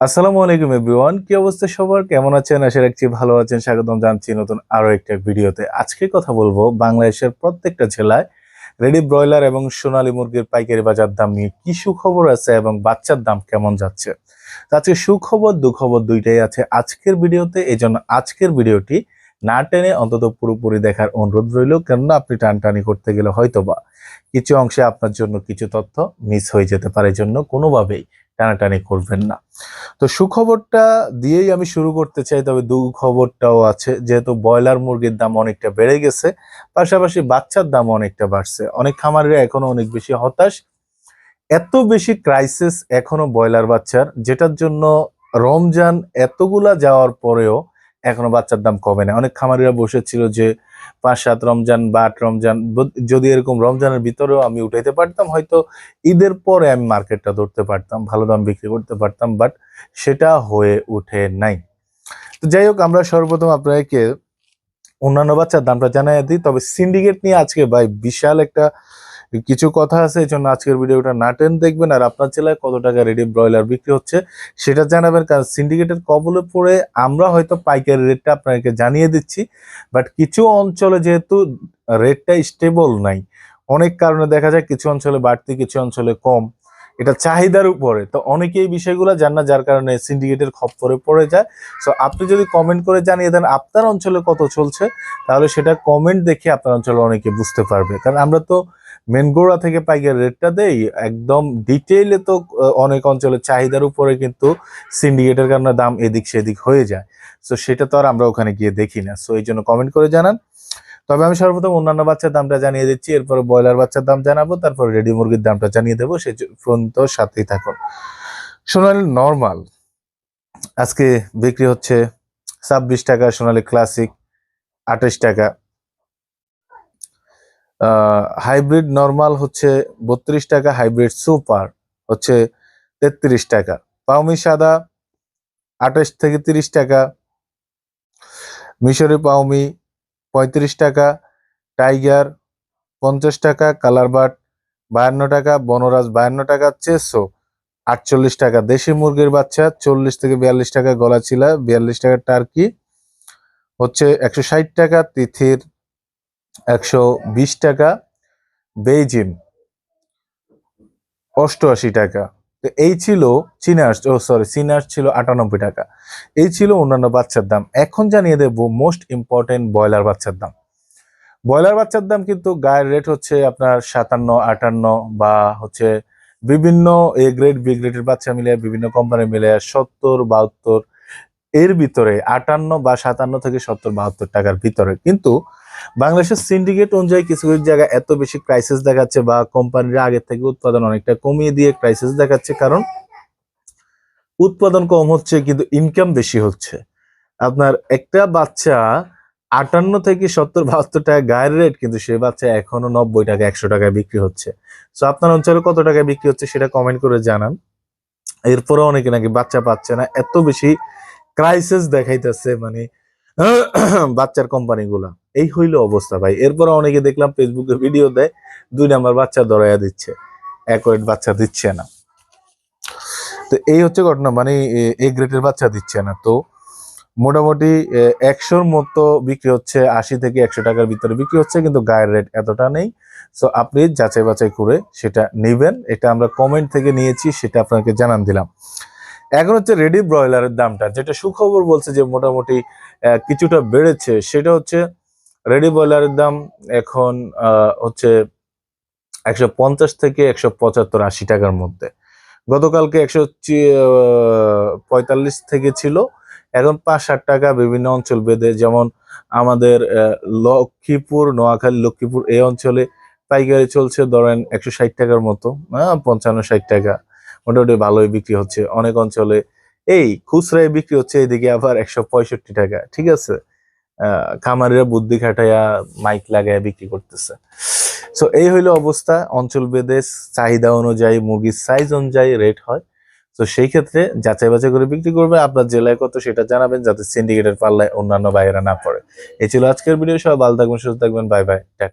আসসালামু আলাইকুম এভরিওয়ান, কি অবস্থা সবার? কেমন আছেন? আশা রাখছি ভালো আছেন। স্বাগতম জানছি নতুন আরও একটা ভিডিওতে। আজকে কথা বলব বাংলাদেশের প্রত্যেকটা জেলায় রেডি ব্রয়লার এবং সোনালী মুরগির পাইকারি বাজার দাম নিয়ে কি সুখবর আছে এবং বাচ্চার দাম কেমন যাচ্ছে? আজকে সুখবর, দুখবর দুইটাই আছে আজকের ভিডিওতে। এই জন্য আজকের ভিডিওটি না টেনে অন্তত পুরোপুরি দেখার অনুরোধ রইল, কেননা আপনি টানটানি করতে গেলে হয়তোবা কিছু অংশে আপনার জন্য কিছু তথ্য মিস হয়ে যেতে পারে। জন্য কোনোভাবেই টানাটানি করবেন না। তো সুখবরটা দিয়েই আমি শুরু করতে চাই, তবে দুখবরটাও আছে। যেহেতু ব্রয়লার মুরগির দাম অনেকটা বেড়ে গেছে, পাশাপাশি বাচ্চার দাম অনেকটা বাড়ছে। অনেক খামারিরা এখনও অনেক বেশি হতাশ। এত বেশি ক্রাইসিস এখনও ব্রয়লার বাচ্চার, যেটার জন্য রমজান এতগুলা যাওয়ার পরেও এখনও বাচ্চার দাম কমে না। অনেক খামারিরা বসেছিল যে পাঁচ সাত রমজান বা আট রমজান যদি এরকম রমজানের ভিতরেও আমি উঠাইতে পারতাম, হয়তো ঈদের পরে আমি মার্কেটটা ধরতে পারতাম, ভালো দাম বিক্রি করতে পারতাম বাট সেটা হয়ে উঠে নাই। তো যাই হোক, আমরা সর্বপ্রথম আপনাকে অন্যান্য বাচ্চার দামটা জানাই দিই। তবে সিন্ডিকেট নিয়ে আজকে ভাই বিশাল একটা কিছু কথা আছে এই জন্য আজকের ভিডিওটা না টেন দেখবেন, আর আপনার জেলায় কত টাকা রেডি ব্রয়লার বিক্রি হচ্ছে সেটা জানাবেন, কারণ সিন্ডিকেটের কবলে পড়ে আমরা হয়তো পাইকারি রেটটা আপনাকে জানিয়ে দিচ্ছি বাট কিছু অঞ্চলে যেহেতু রেটটা স্টেবল নাই, অনেক কারণে দেখা যায় কিছু অঞ্চলে বাড়তি, কিছু অঞ্চলে কম, এটা চাহিদার উপরে, তো অনেকেই এই বিষয়গুলো জান না, যার কারণে সিন্ডিকেটের খপ্পরে পড়ে যায় সো আপনি যদি কমেন্ট করে জানিয়ে দেন আপনার অঞ্চলে কত চলছে, তাহলে সেটা কমেন্ট দেখে আপনার অঞ্চলে অনেকে বুঝতে পারবে, কারণ আমরা তো মেনগোড়া থেকে পাইকারি রেটটা দেই, একদম ডিটেইলে তো অনেক অঞ্চলে চাহিদার উপরে কিন্তু সিন্ডিকেটের কারণে দাম এদিক সেদিক হয়ে যায়। সো সেটা তো আর আমরা ওখানে গিয়ে দেখি না। সো এই জন্য কমেন্ট করে জানান। তবে আমি সর্বপ্রথম অন্যান্য বাচ্চার দামটা জানিয়ে দিচ্ছি, এরপরে ব্রয়লার বাচ্চার দাম জানাব, তারপর রেডি মুরগির দামটা জানিয়ে দেবো, সে পর্যন্ত সাথেই থাকুন। সোনালি নর্মাল আজকে বিক্রি হচ্ছে ছাব্বিশ টাকা, সোনালি ক্লাসিক আঠাশ টাকা। হাইব্রিড নর্মাল হচ্ছে বত্রিশ টাকা হাইব্রিড সুপার হচ্ছে তেত্রিশ টাকা। পাউমি সাদা আঠাশ থেকে তিরিশ টাকা, মিশরি পাউমি পঁয়ত্রিশ টাকা, টাইগার পঞ্চাশ টাকা, কালার বাট বায়ান্ন টাকা, বনরাজ বায়ান্ন টাকা, চেসো আটচল্লিশ টাকা। দেশি মুরগির বাচ্চা চল্লিশ থেকে বিয়াল্লিশ টাকা গলা ছিলা বিয়াল্লিশ টাকা, টার্কি হচ্ছে একশো ষাট টাকা, তিথির একশো বিশ টাকা বেইজিন অষ্টআশি টাকা। তো এই ছিল চিনার্স ও সরি চিনার্স ছিল আটানব্বই টাকা। এই ছিল অন্যান্য বাচ্চার দাম। এখন জানিয়ে দেবো মোস্ট ইম্পর্টেন্ট ব্রয়লার বাচ্চার দাম। ব্রয়লার বাচ্চার দাম কিন্তু গায়ের রেট হচ্ছে আপনার সাতান্ন, আটান্ন বা হচ্ছে বিভিন্ন এ গ্রেড, বি গ্রেডের বাচ্চা মিলে, বিভিন্ন কোম্পানি মিলে সত্তর, বাহাত্তর। এর ভিতরে আটান্ন বা সাতান্ন থেকে সত্তর, বাহাত্তর টাকার ভিতরে। কিন্তু বাংলাদেশের সিন্ডিকেট অনুযায়ী কিছু কিছু জায়গায় এত বেশি ক্রাইসিস দেখাচ্ছে বা কোম্পানিরা আগের থেকে উৎপাদন অনেকটা কমিয়ে দিয়ে ক্রাইসিস দেখাচ্ছে, কারণ উৎপাদন কম হচ্ছে কিন্তু ইনকাম বেশি হচ্ছে। আপনার একটা বাচ্চা আটান্ন থেকে সত্তর বাহাত্তর টাকা গায়ের রেট কিন্তু সে বাচ্চা এখনও নব্বই টাকা, একশো টাকায় বিক্রি হচ্ছে। তো আপনার অঞ্চলে কত টাকায় বিক্রি হচ্ছে সেটা কমেন্ট করে জানান। এরপরে অনেকে নাকি বাচ্চা পাচ্ছে না, এত বেশি ক্রাইসিস দেখাইতেছে মানে বাচ্চার কোম্পানিগুলা এই হইল অবস্থা ভাই। এরপরে অনেকে দেখলাম ফেসবুকে ভিডিও দেয়, দুই নাম্বার বাচ্চা ধরাইয়া দিচ্ছে। অ্যাকোরেট বাচ্চা দিচ্ছে না। তো এই হচ্ছে ঘটনা মানে এই গ্রেডের বাচ্চা দিচ্ছে না। তো মোটামুটি একশোর মতো বিক্রি হচ্ছে, আশি থেকে একশো টাকার ভিতরে বিক্রি হচ্ছে, কিন্তু গায়ের রেট এতটা নেই। সো আপনি যাচাই বাছাই করে সেটা নেবেন। এটা আমরা কমেন্ট থেকে নিয়েছি, সেটা আপনাকে জানান দিলাম। এখন হচ্ছে রেডি ব্রয়লারের দামটা। যেটা সুখবর বলছে যে মোটামুটি কিছুটা বেড়েছে, সেটা হচ্ছে রেডি ব্রয়লারের দাম এখন হচ্ছে একশো পঞ্চাশ থেকে একশো পঁচাত্তর আশি টাকার মধ্যে। গতকালকে একশো পঁয়তাল্লিশ থেকে ছিল। এখন পাঁচ ষাট টাকা বিভিন্ন অঞ্চল বেঁধে যেমন আমাদের লক্ষ্মীপুর, নোয়াখালী, লক্ষ্মীপুর এই অঞ্চলে পাইকারি চলছে ধরেন একশো ষাট টাকার মতো হ্যাঁ পঞ্চান্ন ষাট টাকা। মোটামুটি ভালোই বিক্রি হচ্ছে অনেক অঞ্চলে। এই খুচরায় বিক্রি হচ্ছে এদিকে আবার একশো পঁয়ষট্টি টাকা, ঠিক আছে? খামারিরা বুদ্ধি খাটাইয়া মাইক লাগাইয়া বিক্রি করতেছে। সো এই হইল অবস্থা। অঞ্চল ভেদে চাহিদা অনুযায়ী মুরগির সাইজ অনুযায়ী রেট হয়। তো সেই ক্ষেত্রে যাচাই বাছাই করে বিক্রি করবে। আপনার জেলায় কত সেটা জানাবেন যাতে সিন্ডিকেটের পাল্লায় অন্যান্য বাইরা না পড়ে। এই ছিল আজকের ভিডিও সবাই ভালো থাকবেন, সুস্থ থাকবেন। Bye bye